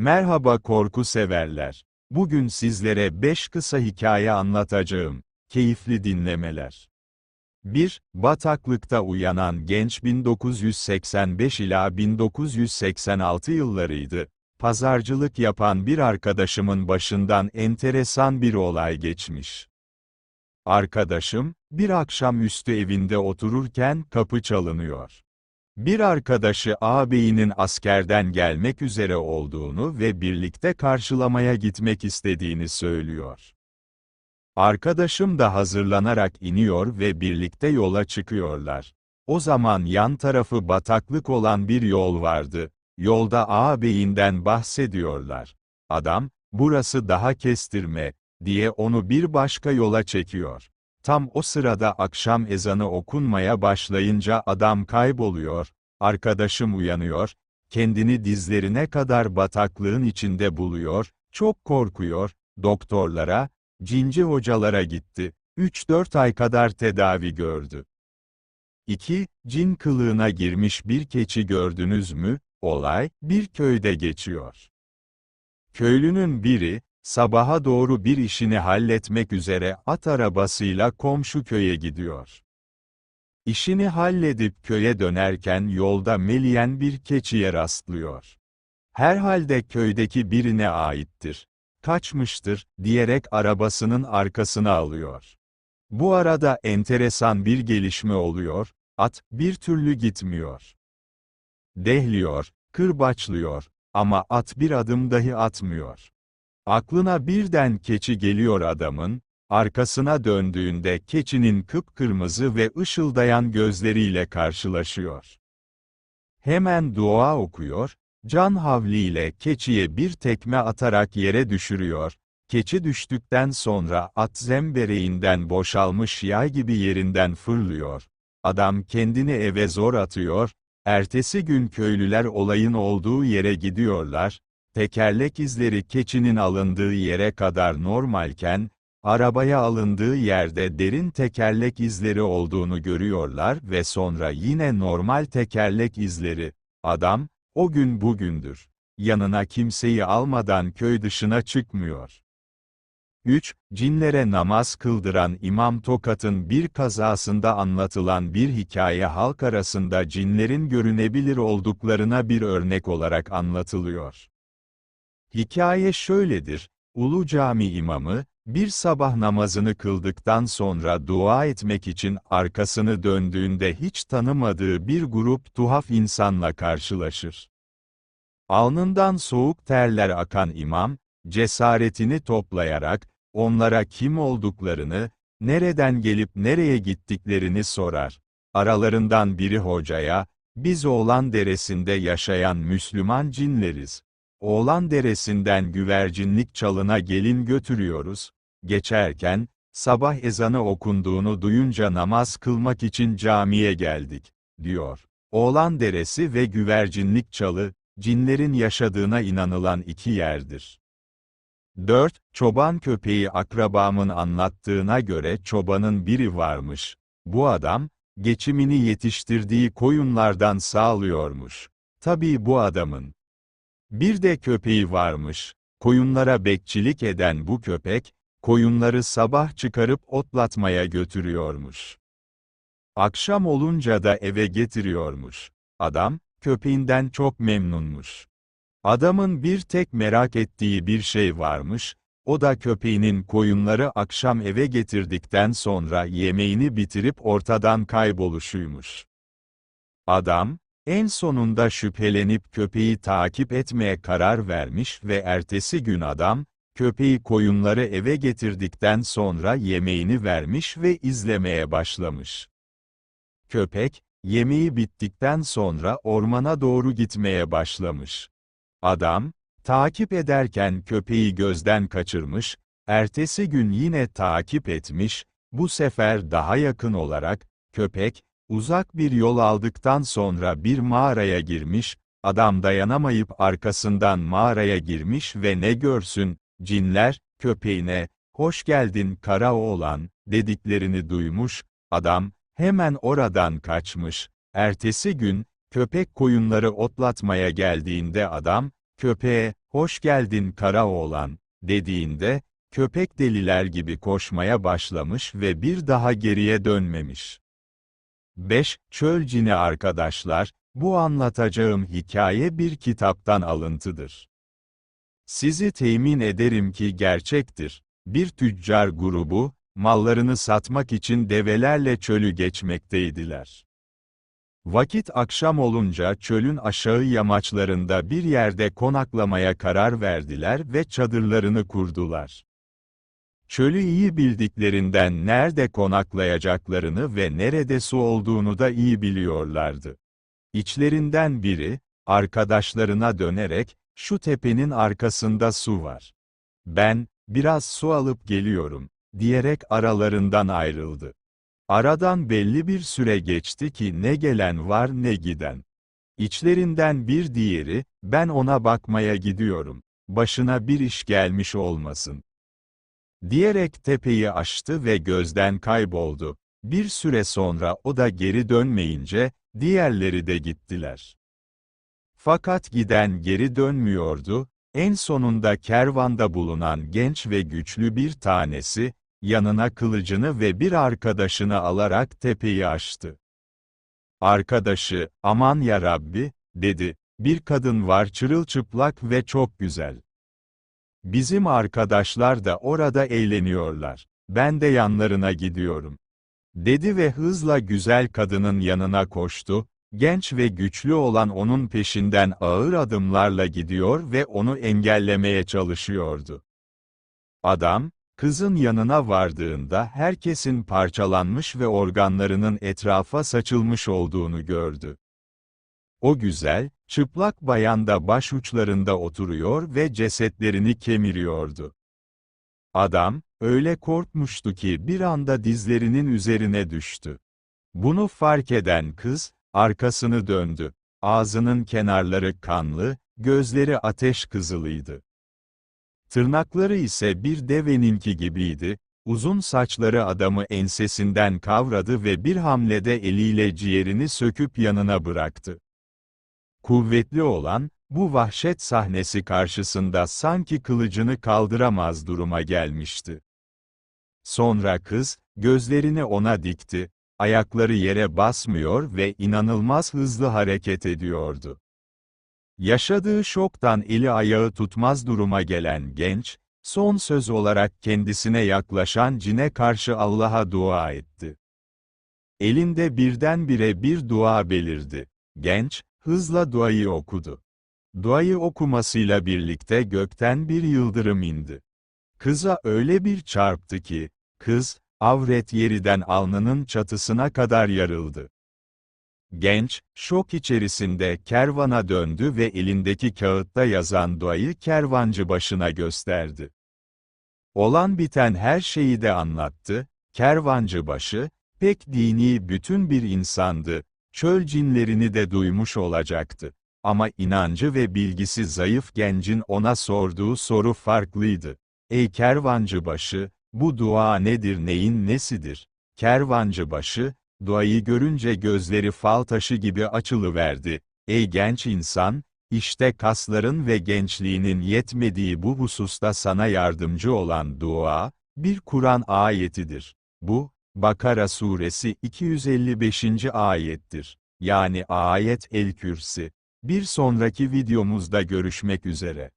Merhaba korku severler. Bugün sizlere 5 kısa hikaye anlatacağım. Keyifli dinlemeler. 1. Bataklıkta uyanan genç 1985 ila 1986 yıllarıydı. Pazarcılık yapan bir arkadaşımın başından enteresan bir olay geçmiş. Arkadaşım, bir akşam üstü evinde otururken kapı çalınıyor. Bir arkadaşı ağabeyinin askerden gelmek üzere olduğunu ve birlikte karşılamaya gitmek istediğini söylüyor. Arkadaşım da hazırlanarak iniyor ve birlikte yola çıkıyorlar. O zaman yan tarafı bataklık olan bir yol vardı. Yolda ağabeyinden bahsediyorlar. Adam, burası daha kestirme, diye onu bir başka yola çekiyor. Tam o sırada akşam ezanı okunmaya başlayınca adam kayboluyor, arkadaşım uyanıyor, kendini dizlerine kadar bataklığın içinde buluyor, çok korkuyor, doktorlara, cinci hocalara gitti, 3-4 ay kadar tedavi gördü. 2. Cin kılığına girmiş bir keçi gördünüz mü? Olay, bir köyde geçiyor. Köylünün biri, sabaha doğru bir işini halletmek üzere at arabasıyla komşu köye gidiyor. İşini halledip köye dönerken yolda meleyen bir keçiye rastlıyor. Herhalde köydeki birine aittir. Kaçmıştır, diyerek arabasının arkasına alıyor. Bu arada enteresan bir gelişme oluyor, at, bir türlü gitmiyor. Dehliyor, kırbaçlıyor, ama at bir adım dahi atmıyor. Aklına birden keçi geliyor adamın, arkasına döndüğünde keçinin kıpkırmızı ve ışıldayan gözleriyle karşılaşıyor. Hemen dua okuyor, can havliyle keçiye bir tekme atarak yere düşürüyor, keçi düştükten sonra at zembereğinden boşalmış yay gibi yerinden fırlıyor. Adam kendini eve zor atıyor, ertesi gün köylüler olayın olduğu yere gidiyorlar, tekerlek izleri keçinin alındığı yere kadar normalken, arabaya alındığı yerde derin tekerlek izleri olduğunu görüyorlar ve sonra yine normal tekerlek izleri. Adam, o gün bugündür. Yanına kimseyi almadan köy dışına çıkmıyor. 3. Cinlere namaz kıldıran İmam Tokat'ın bir kazasında anlatılan bir hikaye halk arasında cinlerin görünebilir olduklarına bir örnek olarak anlatılıyor. Hikaye şöyledir, Ulu Cami imamı, bir sabah namazını kıldıktan sonra dua etmek için arkasını döndüğünde hiç tanımadığı bir grup tuhaf insanla karşılaşır. Alnından soğuk terler akan imam, cesaretini toplayarak, onlara kim olduklarını, nereden gelip nereye gittiklerini sorar. Aralarından biri hocaya, biz Oğlan Deresi'nde yaşayan Müslüman cinleriz. Oğlan Deresi'nden güvercinlik çalına gelin götürüyoruz. Geçerken, sabah ezanı okunduğunu duyunca namaz kılmak için camiye geldik, diyor. Oğlan Deresi ve güvercinlik çalı, cinlerin yaşadığına inanılan iki yerdir. 4. Çoban köpeği akrabamın anlattığına göre çobanın biri varmış. Bu adam, geçimini yetiştirdiği koyunlardan sağlıyormuş. Tabii bu adamın. Bir de köpeği varmış. Koyunlara bekçilik eden bu köpek, koyunları sabah çıkarıp otlatmaya götürüyormuş. Akşam olunca da eve getiriyormuş. Adam, köpeğinden çok memnunmuş. Adamın bir tek merak ettiği bir şey varmış, o da köpeğinin koyunları akşam eve getirdikten sonra yemeğini bitirip ortadan kayboluşuymuş. Adam, en sonunda şüphelenip köpeği takip etmeye karar vermiş ve ertesi gün adam, köpeği koyunları eve getirdikten sonra yemeğini vermiş ve izlemeye başlamış. Köpek, yemeği bittikten sonra ormana doğru gitmeye başlamış. Adam, takip ederken köpeği gözden kaçırmış, ertesi gün yine takip etmiş, bu sefer daha yakın olarak, köpek, uzak bir yol aldıktan sonra bir mağaraya girmiş, adam dayanamayıp arkasından mağaraya girmiş ve ne görsün, cinler, köpeğine, hoş geldin kara oğlan, dediklerini duymuş, adam, hemen oradan kaçmış, ertesi gün, köpek koyunları otlatmaya geldiğinde adam, köpeğe, hoş geldin kara oğlan, dediğinde, köpek deliler gibi koşmaya başlamış ve bir daha geriye dönmemiş. 5. Çöl arkadaşlar, bu anlatacağım hikaye bir kitaptan alıntıdır. Sizi temin ederim ki gerçektir. Bir tüccar grubu, mallarını satmak için develerle çölü geçmekteydiler. Vakit akşam olunca çölün aşağı yamaçlarında bir yerde konaklamaya karar verdiler ve çadırlarını kurdular. Çölü iyi bildiklerinden nerede konaklayacaklarını ve nerede su olduğunu da iyi biliyorlardı. İçlerinden biri, arkadaşlarına dönerek, şu tepenin arkasında su var. Ben, biraz su alıp geliyorum, diyerek aralarından ayrıldı. Aradan belli bir süre geçti ki ne gelen var ne giden. İçlerinden bir diğeri, ben ona bakmaya gidiyorum, başına bir iş gelmiş olmasın. Diyerek tepeyi aştı ve gözden kayboldu. Bir süre sonra o da geri dönmeyince, diğerleri de gittiler. Fakat giden geri dönmüyordu, en sonunda kervanda bulunan genç ve güçlü bir tanesi, yanına kılıcını ve bir arkadaşını alarak tepeyi aştı. Arkadaşı, aman ya Rabbi, dedi, bir kadın var çırılçıplak ve çok güzel. Bizim arkadaşlar da orada eğleniyorlar. Ben de yanlarına gidiyorum. Dedi ve hızla güzel kadının yanına koştu, genç ve güçlü olan onun peşinden ağır adımlarla gidiyor ve onu engellemeye çalışıyordu. Adam, kızın yanına vardığında herkesin parçalanmış ve organlarının etrafa saçılmış olduğunu gördü. O güzel, çıplak bayan da başuçlarında oturuyor ve cesetlerini kemiriyordu. Adam, öyle korkmuştu ki bir anda dizlerinin üzerine düştü. Bunu fark eden kız, arkasını döndü. Ağzının kenarları kanlı, gözleri ateş kızılıydı. Tırnakları ise bir deveninki gibiydi, uzun saçları adamı ensesinden kavradı ve bir hamlede eliyle ciğerini söküp yanına bıraktı. Kuvvetli olan, bu vahşet sahnesi karşısında sanki kılıcını kaldıramaz duruma gelmişti. Sonra kız, gözlerini ona dikti, ayakları yere basmıyor ve inanılmaz hızlı hareket ediyordu. Yaşadığı şoktan eli ayağı tutmaz duruma gelen genç, son söz olarak kendisine yaklaşan cine karşı Allah'a dua etti. Elinde birdenbire bir dua belirdi. Genç, hızla duayı okudu. Duayı okumasıyla birlikte gökten bir yıldırım indi. Kıza öyle bir çarptı ki, kız, avret yeriden alnının çatısına kadar yarıldı. Genç, şok içerisinde kervana döndü ve elindeki kağıtta yazan duayı kervancı başına gösterdi. Olan biten her şeyi de anlattı, kervancı başı, pek dini bütün bir insandı, çöl cinlerini de duymuş olacaktı. Ama inancı ve bilgisi zayıf gencin ona sorduğu soru farklıydı. Ey kervancı başı, bu dua nedir neyin nesidir? Kervancı başı, duayı görünce gözleri fal taşı gibi açılıverdi. Ey genç insan, işte kasların ve gençliğinin yetmediği bu hususta sana yardımcı olan dua, bir Kur'an ayetidir. Bu, Bakara suresi 255. ayettir. Yani ayet el kürsi. Bir sonraki videomuzda görüşmek üzere.